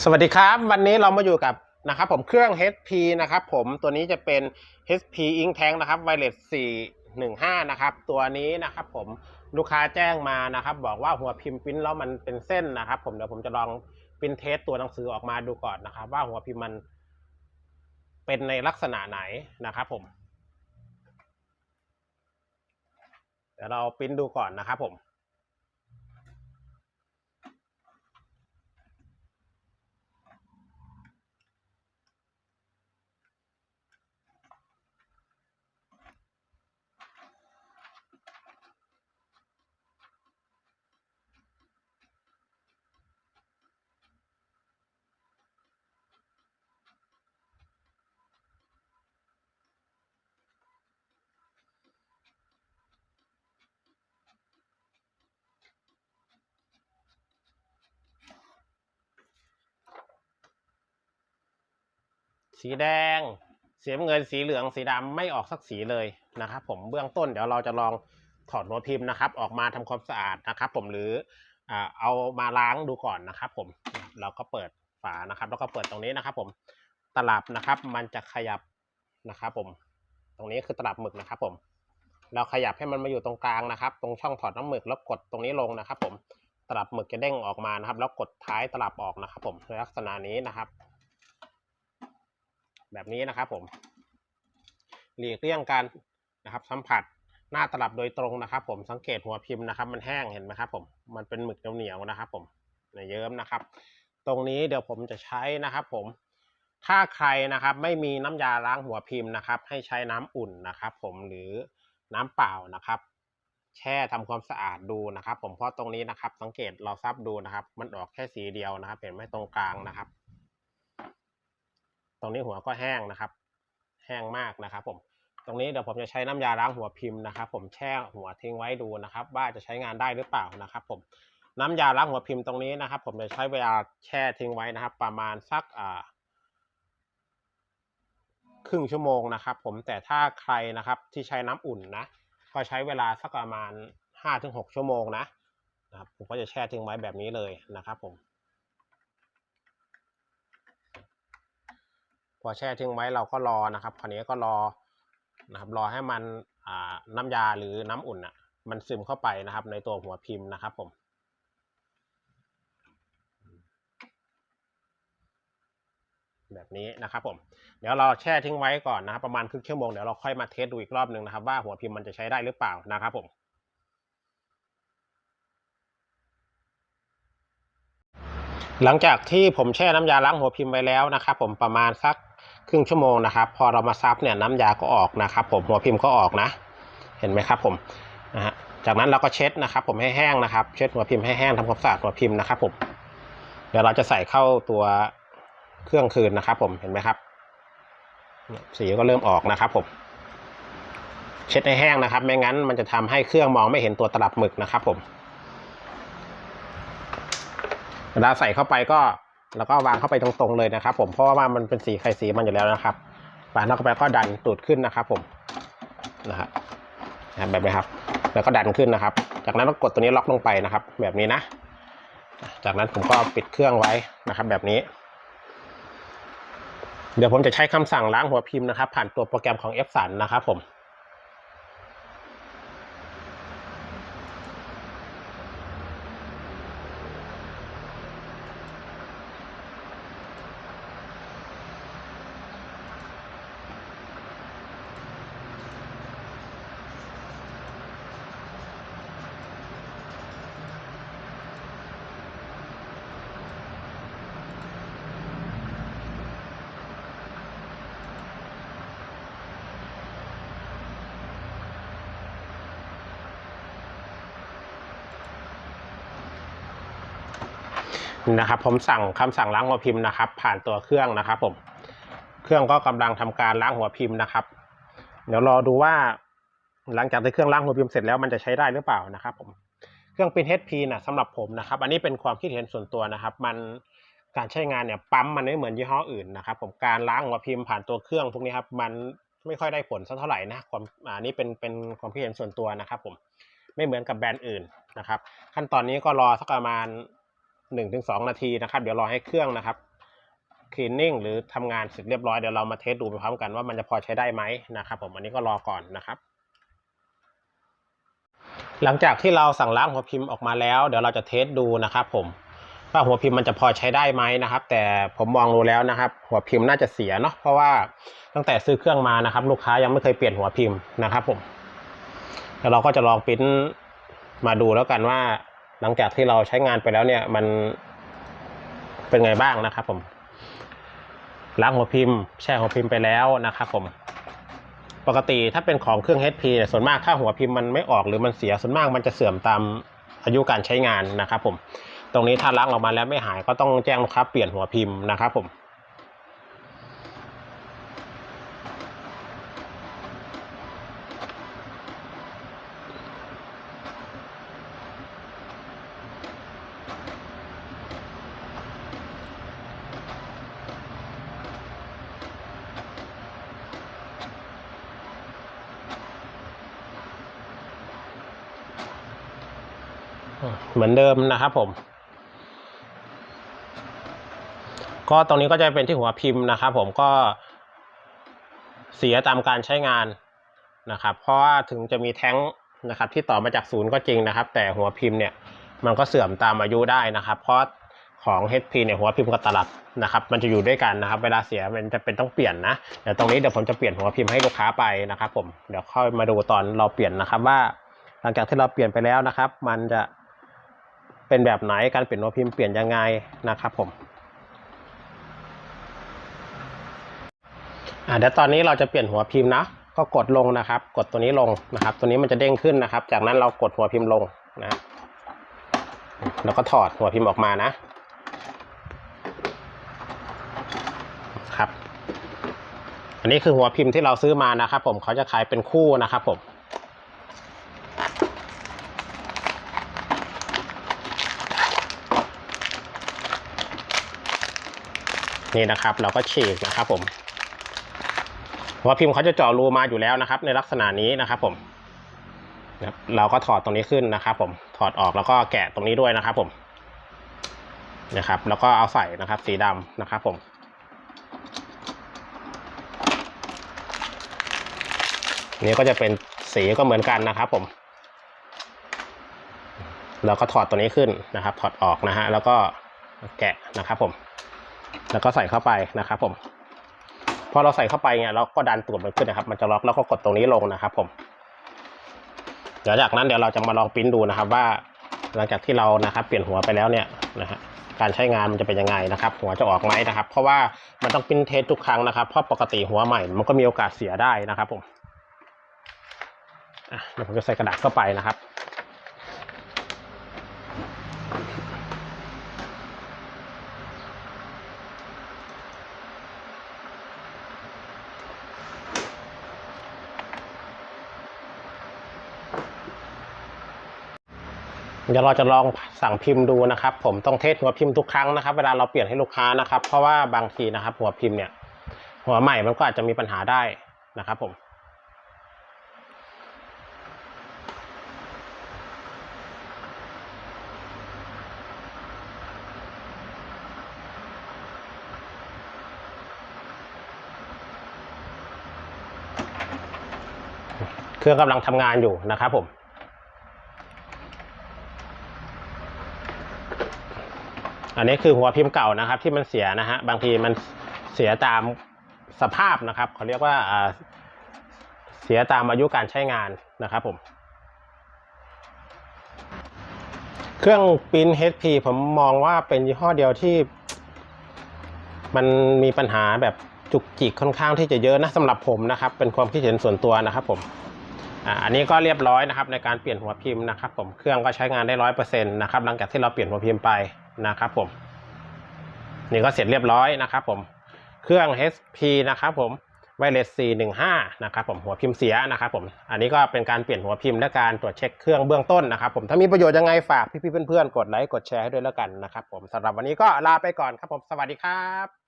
สวัสดีครับวันนี้เรามาอยู่กับนะครับผมเครื่อง HP นะครับผมตัวนี้จะเป็น HP Ink Tank นะครับ Wireless 415 นะครับตัวนี้นะครับผมลูกค้าแจ้งมานะครับ บอกว่าหัวพิมพ์ปริ้นแล้วมันเป็นเส้นนะครับ ผมเดี๋ยวผมจะลองปริ้นเทสตัวหนังสือออกมาดูก่อนนะครับ ว่าหัวพิมพ์มันเป็นในลักษณะไหนนะครับผมเดี๋ยวเราปริ้นดูก่อนนะครับผม สีแดง สีเงินสีเหลืองสีดำไม่ออกสักสีเลยนะครับผมเบื้องต้นเดี๋ยวเราจะลองถอดหัวพิมพ์นะครับ ออกมาทำความสะอาดนะครับ ผมหรือเอามาล้างดูก่อนนะครับ ผมเราก็เปิดฝานะครับ แล้วก็เปิดตรงนี้นะครับ ผมตลับนะครับ มันจะขยับนะครับ ผม ตรงนี้คือตลับหมึกนะครับ ผม เราขยับให้มันมาอยู่ตรงกลางนะครับ ตรงช่องถอดน้ำหมึกแล้วกดตรงนี้ลงนะครับ ผมตลับหมึกจะเด้งออกมานะครับ แล้วกดท้ายตลับออกนะครับ ผมในลักษณะนี้นะครับ แบบนี้นะครับผมหลีกเลี่ยงการนะครับสัมผัสหน้าตลับโดยตรงนะครับ ผมสังเกตหัวพิมพ์นะครับ มันแห้งเห็นไหมครับ ผมมันเป็นหมึกเหนียวๆนะครับ ผมเนี่ยเยิ้มนะครับ ตรงนี้เดี๋ยวผมจะใช้นะครับ ผมถ้าใครนะครับไม่มีน้ำยาล้างหัวพิมพ์นะครับ ให้ใช้น้ำอุ่นนะครับ ผมหรือน้ำเปล่านะครับ แช่ทำความสะอาดดูนะครับ ผมเพราะตรงนี้นะครับ สังเกตเราซับดูนะครับ มันออกแค่สีเดียวนะครับ เห็นไหมตรงกลางนะครับ ตรงนี้หัวก็แห้งนะครับ แห้งมากนะครับ ผม ตรงนี้เดี๋ยวผมจะใช้น้ำยาล้างหัวพิมพ์นะครับ ผมแช่หัวทิ้งไว้ดูนะครับ ว่าจะใช้งานได้หรือเปล่านะครับ ผมน้ำยาล้างหัวพิมพ์ตรงนี้นะครับ ผมจะใช้เวลาแช่ทิ้งไว้นะครับ ประมาณสักอ่าครึ่งชั่วโมงนะครับ ผมแต่ถ้าใครนะครับที่ใช้น้ำอุ่นนะก็ใช้เวลาสักประมาณห้าถึงหกชั่วโมงนะนะครับผมก็จะแช่ทิ้งไว้แบบนี้เลยนะครับ ผม พอแช่ทิ้งไว้เราก็รอนะครับคราวนี้ก็รอนะครับรอให้มันอ่าน้ำยาหรือน้ำอุ่นอะมันซึมเข้าไปนะครับ ในตัวหัวพิมพ์นะครับผมแบบนี้นะครับผมเดี๋ยวเราแช่ทิ้งไว้ก่อนนะครับประมาณครึ่งชั่วโมงเดี๋ยวเราค่อยมาเทสดูอีกรอบหนึ่งนะครับ ว่าหัวพิมพ์มันจะใช้ได้หรือเปล่านะครับผมหลังจากที่ผมแช่น้ำยาล้างหัวพิมพ์ไว้แล้วนะครับผมประมาณสัก ครึ่งชั่วโมงนะครับ พอเรามาซับเนี่ยน้ำยาก็ออกนะครับ ผมหัวพิมพ์ก็ออกนะ เห็นไหมครับผมนะฮะจากนั้นเราก็เช็ดนะครับ ผมให้แห้งนะครับ เช็ดหัวพิมพ์ให้แห้งทำความสะอาดหัวพิมพ์นะครับ ผมเดี๋ยวเราจะใส่เข้าตัวเครื่องคืนนะครับ ผมเห็นไหมครับสีก็เริ่มออกนะครับ ผม เช็ดให้แห้งนะครับ ไม่งั้นมันจะทำให้เครื่องมองไม่เห็นตัวตลับหมึกนะครับ ผมเวลาใส่เข้าไปก็ แล้วก็วางเข้าไปตรงๆเลยนะครับ ผมเพราะว่ามันเป็นสีใครสีมันอยู่แล้วนะครับวางเข้าไปก็ดันตูดขึ้นนะครับ ผมนะครับนะแบบนี้ครับ แล้วก็ดันขึ้นนะครับ จากนั้นก็กดตัวนี้ล็อกลงไปนะครับ แบบนี้นะ จากนั้นผมก็ปิดเครื่องไว้นะครับ แบบนี้ เดี๋ยวผมจะใช้คำสั่งล้างหัวพิมพ์นะครับ ผ่านตัวโปรแกรมของ f สันนะครับผม นะครับผมสั่งคำสั่งล้างหัวพิมพ์นะครับ ผ่านตัวเครื่องนะครับผมเครื่องก็กำลังทำการล้างหัวพิมพ์นะครับ เดี๋ยวรอดูว่าหลังจากที่เครื่องล้างหัวพิมพ์เสร็จแล้วมันจะใช้ได้หรือเปล่านะครับผมเครื่องปริ้น HP นะสำหรับผมนะครับ อันนี้เป็นความคิดเห็นส่วนตัวนะครับ มันการใช้งานเนี่ยปั๊มมันไม่เหมือนยี่ห้ออื่นนะครับ ผมการล้างหัวพิมพ์ผ่านตัวเครื่องพวกนี้ครับมันไม่ค่อยได้ผลสักเท่าไหร่นะความอ่านี่เป็นเป็นความคิดเห็นส่วนตัวนะครับ ผมไม่เหมือนกับแบรนด์อื่นนะครับ ขั้นตอนนี้ก็รอสักประมาณ หนึ่งถึงสองนาทีนะครับ เดี๋ยวรอให้เครื่องนะครับคลีนนิ่งหรือทำงานเสร็จเรียบร้อยเดี๋ยวเรามาเทสดูไปพร้อมกันว่ามันจะพอใช้ได้ไหมนะครับ ผมอันนี้ก็รอก่อนนะครับ หลังจากที่เราสั่งล้างหัวพิมพ์ออกมาแล้ว เดี๋ยวเราจะเทสดูนะครับ ผมว่าหัวพิมพ์มันจะพอใช้ได้ไหมนะครับ แต่ผมมองดูแล้วนะครับ หัวพิมพ์น่าจะเสียเนาะเพราะว่าตั้งแต่ซื้อเครื่องมานะครับ ลูกค้ายังไม่เคยเปลี่ยนหัวพิมพ์นะครับ ผมแล้วเราก็จะลองปิ้นมาดูแล้วกันว่า หลังจากที่เราใช้งานไปแล้วเนี่ยมันเป็นไงบ้างนะครับผมล้างหัวพิมพ์ แช่หัวพิมพ์ไปแล้วนะครับผม ปกติถ้าเป็นของเครื่อง HP เนี่ยส่วนมากถ้าหัวพิมพ์มันไม่ออกหรือมันเสียส่วนมากมันจะเสื่อมตามอายุการใช้งานนะครับผม ตรงนี้ถ้าล้างออกมาแล้วไม่หายก็ต้องแจ้งลูกค้าเปลี่ยนหัวพิมพ์นะครับผม เหมือนเดิมนะครับผม ก็ตรงนี้ก็จะเป็นที่หัวพิมพ์นะครับ ผมก็เสียตามการใช้งานนะครับ เพราะว่าถึงจะมีแท้งนะครับ ที่ต่อมาจากศูนย์ก็จริงนะครับ แต่หัวพิมพ์เนี่ยมันก็เสื่อมตามอายุได้นะครับ เพราะของ HP เนี่ยหัวพิมพ์กับตลับนะครับ มันจะอยู่ด้วยกันนะครับ เวลาเสียมันจะเป็นต้องเปลี่ยนนะเดี๋ยวตรงนี้เดี๋ยวผมจะเปลี่ยนหัวพิมพ์ให้ลูกค้าไปนะครับ ผมเดี๋ยวค่อยมาดูตอนเราเปลี่ยนนะครับว่า หลังจากที่เราเปลี่ยนไปแล้วนะครับ มันจะ เป็นแบบไหนการเปลี่ยนหัวพิมพ์เปลี่ยนยังไงนะครับผมเดี๋ยวตอนนี้เราจะเปลี่ยนหัวพิมพ์นะ ก็กดลงนะครับ กดตัวนี้ลงนะครับ ตัวนี้มันจะเด้งขึ้นนะครับ จากนั้นเรากดหัวพิมพ์ลงนะแล้วก็ถอดหัวพิมพ์ออกมานะครับ อันนี้คือหัวพิมพ์ที่เราซื้อมานะครับ ผมเขาจะขายเป็นคู่นะครับผม นี่นะครับ เราก็ฉีกนะครับผมหัวพิมพ์เขาจะเจาะรูมาอยู่แล้วนะครับ ในลักษณะนี้นะครับผมเราก็ถอดตรงนี้ขึ้นนะครับ ผมถอดออกแล้วก็แกะตรงนี้ด้วยนะครับ ผมนะครับ แล้วก็เอาใส่นะครับ สีดำนะครับ ผมนี่ก็จะเป็นสีก็เหมือนกันนะครับ ผมเราก็ถอดตัวนี้ขึ้นนะครับ ถอดออกนะฮะแล้วก็แกะนะครับ ผม แล้วก็ใส่เข้าไปนะครับผมพอเราใส่เข้าไปเนี่ยเราก็ดันตูดมันขึ้นนะครับ มันจะล็อกแล้วก็กดตรงนี้ลงนะครับ ผมเดี๋ยวจากนั้นเดี๋ยวเราจะมาลองปริ้นดูนะครับ ว่าหลังจากที่เรานะครับเปลี่ยนหัวไปแล้วเนี่ยนะฮะการใช้งานมันจะเป็นยังไงนะครับ หัวจะออกไหมนะครับ เพราะว่ามันต้องปริ้นเทสทุกครั้งนะครับเพราะปกติหัวใหม่มันก็มีโอกาสเสียได้นะครับ ผมอะเดี๋ยวผมจะใส่กระดาษเข้าไปนะครับ เดี๋ยวเราจะลองสั่งพิมพ์ดูนะครับ ผมต้องเทสหัวพิมพ์ทุกครั้งนะครับเวลาเราเปลี่ยนให้ลูกค้านะครับ เพราะว่าบางทีนะครับ หัวพิมพ์เนี่ย หัวใหม่มันก็อาจจะมีปัญหาได้นะครับ ผมเครื่องกำลังทำงานอยู่นะครับผม อันนี้คือหัวพิมพ์เก่านะครับ ที่มันเสียนะฮะบางทีมันเสียตามสภาพนะครับเขาเรียกว่าเสียตามอายุการใช้งานนะครับผมเครื่องปริ้น HP ผมมองว่าเป็นยี่ห้อเดียวที่ มันมีปัญหาแบบจุกจิกค่อนข้างที่จะเยอะนะสำหรับผมนะครับ เป็นความคิดเห็นส่วนตัวนะครับผมอันนี้ก็เรียบร้อยนะครับในการเปลี่ยนหัวพิมพ์นะครับ ผมเครื่องก็ใช้งานได้ร้อยเปอร์เซ็นต์นะครับหลังจากที่เราเปลี่ยนหัวพิมพ์ไป นะครับผม นี่ก็เสร็จเรียบร้อยนะครับผม เครื่อง HP นะครับผมไวเลส415 นะครับผมหัวพิมพ์เสียนะครับผม อันนี้ก็เป็นการเปลี่ยนหัวพิมพ์และการตรวจเช็คเครื่องเบื้องต้นนะครับผมถ้ามีประโยชน์ยังไงฝากพี่ๆเพื่อนๆกดไลค์กดแชร์ให้ด้วยแล้วกันนะครับผมสำหรับวันนี้ก็ลาไปก่อนครับผมสวัสดีครับ